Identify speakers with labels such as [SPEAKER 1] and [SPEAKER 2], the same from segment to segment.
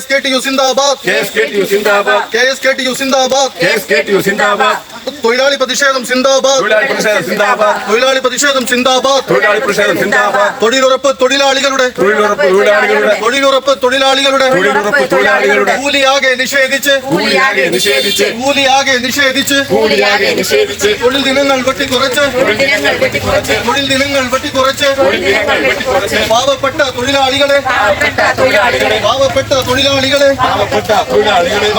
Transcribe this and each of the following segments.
[SPEAKER 1] KSKTU Sindabad
[SPEAKER 2] KSKTU Sindabad KSKTU Sindabad KSKTU Sindabad
[SPEAKER 1] തൊഴിലാളി പ്രതിഷേധം സിന്ദാബാദ്.
[SPEAKER 2] തൊഴിലാളി പ്രതിഷേധം സിന്ദാബാദ്.
[SPEAKER 1] തൊഴിലാളി പ്രതിഷേധം സിന്ദാബാദ്. തൊഴിലുറപ്പ് തൊഴിലാളികളുടെ.
[SPEAKER 2] തൊഴിലുറപ്പ് തൊഴിലാളികളുടെ.
[SPEAKER 1] തൊഴിലുറപ്പ് തൊഴിലാളികളുടെ.
[SPEAKER 2] തൊഴിലുറപ്പ് തൊഴിലാളികളുടെ.
[SPEAKER 1] കൂലിയാകെ നിഷേധിച്ച്.
[SPEAKER 2] കൂലിയാകെ നിഷേധിച്ച്.
[SPEAKER 1] കൂലിയാകെ നിഷേധിച്ച്.
[SPEAKER 2] കൂലിയാകെ നിഷേധിച്ച്.
[SPEAKER 1] തൊഴിൽ ദിനങ്ങൾ വെട്ടിക്കുറച്ച്. തൊഴിൽ ദിനങ്ങൾ വെട്ടിക്കുറച്ച്. പാവപ്പെട്ട തൊഴിലാളികളെ.
[SPEAKER 3] പാവപ്പെട്ട തൊഴിലാളികളെ.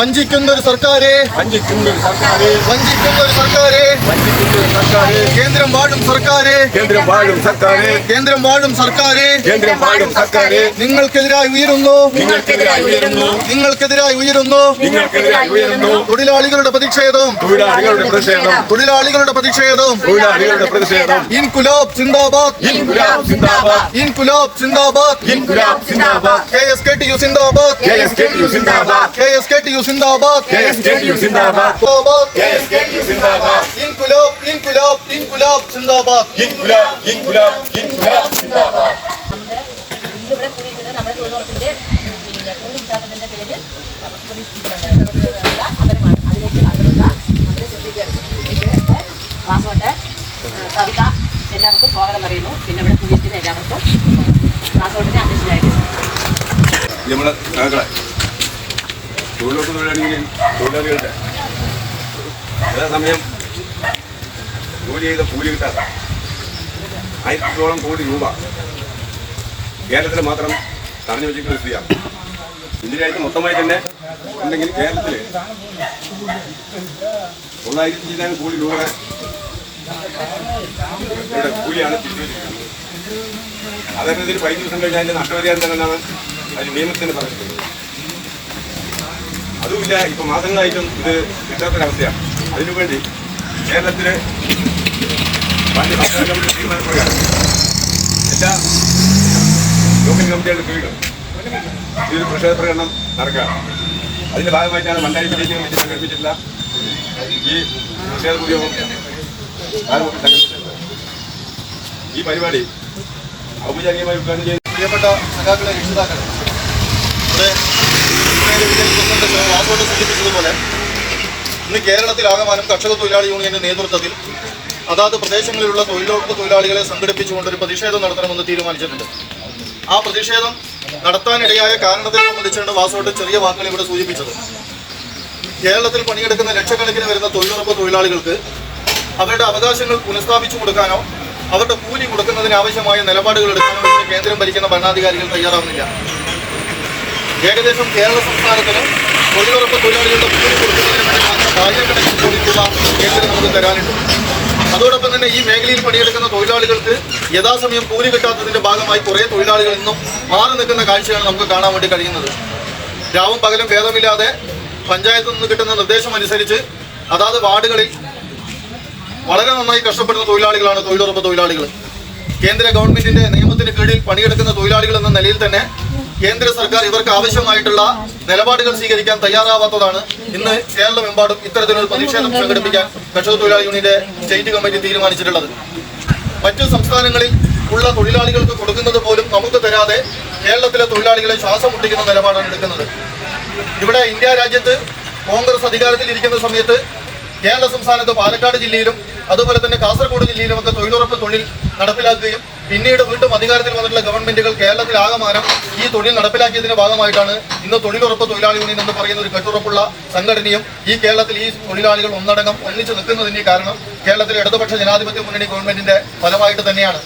[SPEAKER 1] വഞ്ചിക്കുന്ന ഒരു സർക്കാരെ.
[SPEAKER 2] വഞ്ചിക്കുന്ന സർക്കാരെ.
[SPEAKER 1] കേന്ദ്രം വാഴും സർക്കാരെ.
[SPEAKER 2] കേന്ദ്രം വാഴും സർക്കാരെ.
[SPEAKER 1] കേന്ദ്രം വാഴും സർക്കാരെ.
[SPEAKER 2] കേന്ദ്രം വാഴും സർക്കാരെ.
[SPEAKER 1] നിങ്ങൾക്കെതിരായി ഉയരുന്നു.
[SPEAKER 3] നിങ്ങൾക്കെതിരായി ഉയരുന്നു.
[SPEAKER 1] നിങ്ങൾക്കെതിരായി ഉയരുന്നു.
[SPEAKER 2] നിങ്ങൾക്കെതിരായി ഉയരുന്നു.
[SPEAKER 1] തൊഴിലാളികളുടെ പ്രതിഷേധം.
[SPEAKER 2] തൊഴിലാളികളുടെ പ്രതിഷേധം.
[SPEAKER 1] തൊഴിലാളികളുടെ പ്രതിഷേധം.
[SPEAKER 2] തൊഴിലാളികളുടെ പ്രതിഷേധം.
[SPEAKER 1] ഇൻകുലാബ് സിന്ദാബാദ്.
[SPEAKER 2] ഇൻകുലാബ് സിന്ദാബാദ്.
[SPEAKER 1] ഇൻകുലാബ് സിന്ദാബാദ്.
[SPEAKER 2] ഇൻകുലാബ് സിന്ദാബാദ്.
[SPEAKER 1] K S K T U സിന്ദാബാദ്.
[SPEAKER 2] K S K T U സിന്ദാബാദ്.
[SPEAKER 1] K S K T U സിന്ദാബാദ്.
[SPEAKER 2] K S K T U സിന്ദാബാദ്.
[SPEAKER 1] സിന്ദാബാദ്.
[SPEAKER 2] K S K T U സിന്ദാബാദ്.
[SPEAKER 1] ഇൻകുലാബ് ഇൻകുലാബ് ഇൻകുലാബ് സിന്ദാബാദ്.
[SPEAKER 3] ഇവിടെ കൂടിയിട്ട് നമ്മുടെ തൊഴിലുറപ്പിന്റെ പിന്നെ കൂലി കിട്ടാത്തതിന്റെ പേരിൽ അവരുമാണ് അതിലേക്ക് അതിലുള്ള നമ്മുടെ ശ്രദ്ധിക്കുക വാസോട്ട് കവിത. എല്ലാവർക്കും സ്വാഗതം അറിയുന്നു പിന്നെ ഇവിടെ കൂടിയിരിക്കുന്ന എല്ലാവർക്കും വാസോട്ടിന്റെ അധ്യക്ഷനായിട്ട്.
[SPEAKER 2] നമ്മുടെ നേതാക്കളെ തൊഴിലുറപ്പ് തൊഴിലാളികളിൽ തൊഴിലാളികളുടെ. അതേസമയം ജോലി ചെയ്ത കൂലി കിട്ടാത്ത ആയിരത്തോളം കോടി രൂപ കേരളത്തിൽ മാത്രം തടഞ്ഞു വെച്ചിരിക്കുന്ന സ്ഥിതിയാണ് ഇന്ത്യയിലായിട്ട് മൊത്തമായി തന്നെ ഉണ്ടെങ്കിൽ കേരളത്തിൽ തൊള്ളായിരത്തി ഇരുപതിനായിരം കോടി രൂപ ഇവിടെ കൂലിയാണ് തിരിച്ചു വെച്ചിരിക്കുന്നത്. അതായത് ഇതിൽ പതിനഞ്ച് ദിവസം കഴിഞ്ഞാൽ അതിന്റെ നഷ്ടപരിഹാരം തന്നെയാണ് അതിന് നിയമത്തിന് പറഞ്ഞിട്ടുള്ളത് അതുമില്ല ഇപ്പൊ മാസങ്ങളായിട്ടും ഇത് കിട്ടാത്തൊരവസ്ഥയാണ്. അതിനുവേണ്ടി കേരളത്തിൽ പണ്ട് സർക്കാർ കമ്മിറ്റി തീരുമാനപ്രകാരം എല്ലാ ലോക്കൽ അതിന്റെ ഭാഗമായിട്ടാണ് വില്ലേജ് കമ്മിറ്റി സംഘടിപ്പിച്ചിട്ടുള്ള ഈ ഈ പരിപാടി ഔപചാരികമായി ഉദ്ഘാടനം ചെയ്ത്
[SPEAKER 1] പ്രിയപ്പെട്ട സഖാക്കളെ രക്ഷിതാക്കളെ സൂചിപ്പിച്ചതുപോലെ ഇന്ന് കേരളത്തിലാകമാനം കർഷക തൊഴിലാളി യൂണിയന്റെ നേതൃത്വത്തിൽ അതാത് പ്രദേശങ്ങളിലുള്ള തൊഴിലുറപ്പ് തൊഴിലാളികളെ സംഘടിപ്പിച്ചുകൊണ്ട് ഒരു പ്രതിഷേധം നടത്തണമെന്ന് തീരുമാനിച്ചിട്ടുണ്ട്. ആ പ്രതിഷേധം നടത്താനിടയായ കാരണത്തെ സംബന്ധിച്ചാണ് വാസോട്ട് ചെറിയ വാക്കുകൾ ഇവിടെ സൂചിപ്പിച്ചത്. കേരളത്തിൽ പണിയെടുക്കുന്ന ലക്ഷക്കണക്കിന് വരുന്ന തൊഴിലുറപ്പ് തൊഴിലാളികൾക്ക് അവരുടെ അവകാശങ്ങൾ പുനഃസ്ഥാപിച്ചു കൊടുക്കാനോ അവരുടെ കൂലി കൊടുക്കുന്നതിന് ആവശ്യമായ നിലപാടുകൾ എടുക്കാനോ ഇന്ന് കേന്ദ്രം ഭരിക്കുന്ന ഭരണാധികാരികൾ തയ്യാറാവുന്നില്ല. ഏകദേശം കേരള സംസ്ഥാനത്തിന് തൊഴിലുറപ്പ് തൊഴിലാളികളുടെ കൂലി കൊടുക്കുന്നതിന് വേണ്ടി മാത്രം കേന്ദ്രം നമുക്ക് തരാനുണ്ട്. അതോടൊപ്പം തന്നെ ഈ മേഖലയിൽ പണിയെടുക്കുന്ന തൊഴിലാളികൾക്ക് യഥാസമയം കൂലി കിട്ടാത്തതിന്റെ ഭാഗമായി കുറേ തൊഴിലാളികൾ ഇന്നും മാറി നിൽക്കുന്ന കാഴ്ചയാണ് നമുക്ക് കാണാൻ വേണ്ടി കഴിയുന്നത്. രാവും പകലും ഭേദമില്ലാതെ പഞ്ചായത്തിൽ നിന്ന് കിട്ടുന്ന നിർദ്ദേശം അനുസരിച്ച് അതാത് വാർഡുകളിൽ വളരെ നന്നായി കഷ്ടപ്പെടുന്ന തൊഴിലാളികളാണ് തൊഴിലുറപ്പ് തൊഴിലാളികൾ. കേന്ദ്ര ഗവൺമെന്റിന്റെ നിയമത്തിന് കീഴിൽ പണിയെടുക്കുന്ന തൊഴിലാളികൾ എന്ന നിലയിൽ തന്നെ കേന്ദ്ര സർക്കാർ ഇവർക്ക് ആവശ്യമായിട്ടുള്ള നിലപാടുകൾ സ്വീകരിക്കാൻ തയ്യാറാവാത്തതാണ്. ഇന്ന് കേരളമെമ്പാടും ഇത്തരത്തിലൊരു പ്രതിഷേധം സംഘടിപ്പിക്കാൻ കർഷക തൊഴിലാളി യൂണിയന്റെ സ്റ്റേറ്റ് കമ്മിറ്റി തീരുമാനിച്ചിട്ടുള്ളത്. മറ്റു സംസ്ഥാനങ്ങളിൽ ഉള്ള തൊഴിലാളികൾക്ക് കൊടുക്കുന്നത് പോലും നമുക്ക് തരാതെ കേരളത്തിലെ തൊഴിലാളികളെ ശ്വാസം മുട്ടിക്കുന്ന നിലപാടാണ് എടുക്കുന്നത്. ഇവിടെ ഇന്ത്യ രാജ്യത്ത് കോൺഗ്രസ് അധികാരത്തിൽ ഇരിക്കുന്ന സമയത്ത് കേരള സംസ്ഥാനത്ത് പാലക്കാട് ജില്ലയിലും അതുപോലെ തന്നെ കാസർഗോഡ് ജില്ലയിലും ഒക്കെ തൊഴിലുറപ്പ് തൊഴിൽ നടപ്പിലാക്കുകയും പിന്നീട് വീണ്ടും അധികാരത്തിൽ വന്നിട്ടുള്ള ഗവൺമെന്റുകൾ കേരളത്തിൽ ആകമാനം ഈ തൊഴിൽ നടപ്പിലാക്കിയതിന്റെ ഭാഗമായിട്ടാണ് ഇന്ന് തൊഴിലുറപ്പ് തൊഴിലാളി യൂണിയൻ എന്ന് പറയുന്ന ഒരു കെട്ടുറപ്പുള്ള സംഘടനയും ഈ കേരളത്തിൽ ഈ തൊഴിലാളികൾ ഒന്നടങ്കം ഒന്നിച്ചു നിൽക്കുന്നതിന്റെ കാരണം കേരളത്തിലെ ഇടതുപക്ഷ ജനാധിപത്യ മുന്നണി ഗവൺമെന്റിന്റെ ഫലമായിട്ട് തന്നെയാണ്.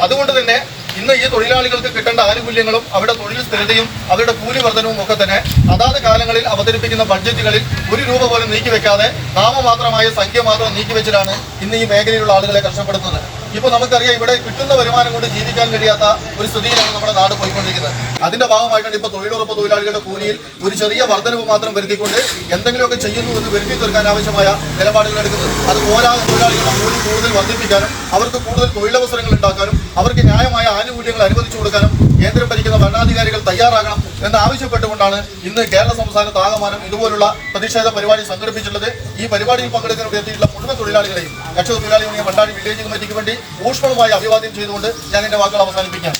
[SPEAKER 1] അതുകൊണ്ട് തന്നെ ഇന്ന് ഈ തൊഴിലാളികൾക്ക് കിട്ടേണ്ട ആനുകൂല്യങ്ങളും അവരുടെ തൊഴിൽ സ്ഥിരതയും അവരുടെ കൂലി വർധനവും ഒക്കെ തന്നെ അതാത് കാലങ്ങളിൽ അവതരിപ്പിക്കുന്ന ബഡ്ജറ്റുകളിൽ ഒരു രൂപ പോലും നീക്കിവെക്കാതെ നാമമാത്രമായ സംഖ്യ മാത്രം നീക്കിവെച്ചിട്ടാണ് ഇന്ന് ഈ മേഖലയിലുള്ള ആളുകളെ കഷ്ടപ്പെടുന്നത് ഇപ്പൊ നമുക്കറിയാം ഇവിടെ കിട്ടുന്ന വരുമാനം കൊണ്ട് ജീവിക്കാൻ കഴിയാത്ത ഒരു സ്ഥിതിയിലാണ് നമ്മുടെ നാട് പോയിക്കൊണ്ടിരിക്കുന്നത്. അതിന്റെ ഭാഗമായിട്ടാണ് ഇപ്പൊ തൊഴിലുറപ്പ് തൊഴിലാളികളുടെ കൂലിയിൽ ഒരു ചെറിയ വർധനവ് മാത്രം വരുത്തിക്കൊണ്ട് എന്തെങ്കിലുമൊക്കെ ചെയ്യുന്നു എന്ന് വരുത്തി തീർക്കാൻ ആവശ്യമായ നിലപാടുകൾ എടുക്കുന്നത്. അത് പോരാതെ തൊഴിലാളികളുടെ കൂലി കൂടുതൽ വർദ്ധിപ്പിക്കാനും അവർക്ക് കൂടുതൽ തൊഴിലവസരങ്ങൾ ഉണ്ടാക്കാനും അവർക്ക് ന്യായമായ ആനുകൂല്യങ്ങൾ അനുവദിച്ചു കൊടുക്കാനും കേന്ദ്രം ഭരിക്കുന്ന ഭരണാധികാരികൾ തയ്യാറാകണം എന്ന് ആവശ്യപ്പെട്ടുകൊണ്ടാണ് ഇന്ന് കേരള സംസ്ഥാനത്ത് ആകമാനം ഇതുപോലുള്ള പ്രതിഷേധ പരിപാടി സംഘടിപ്പിച്ചിട്ടുള്ളത്. ഈ പരിപാടിയിൽ പങ്കെടുക്കാൻ എത്തിയിട്ടുള്ള മുഴുവൻ തൊഴിലാളികളെയും കർഷക തൊഴിലാളി യൂണിയൻ മണ്ടാടി വില്ലേജ് കമ്മിറ്റിക്ക് വേണ്ടി ഊഷ്മളമായി അഭിവാദ്യം ചെയ്തുകൊണ്ട് ഞാൻ എന്റെ വാക്കുകൾ അവസാനിപ്പിക്കാം.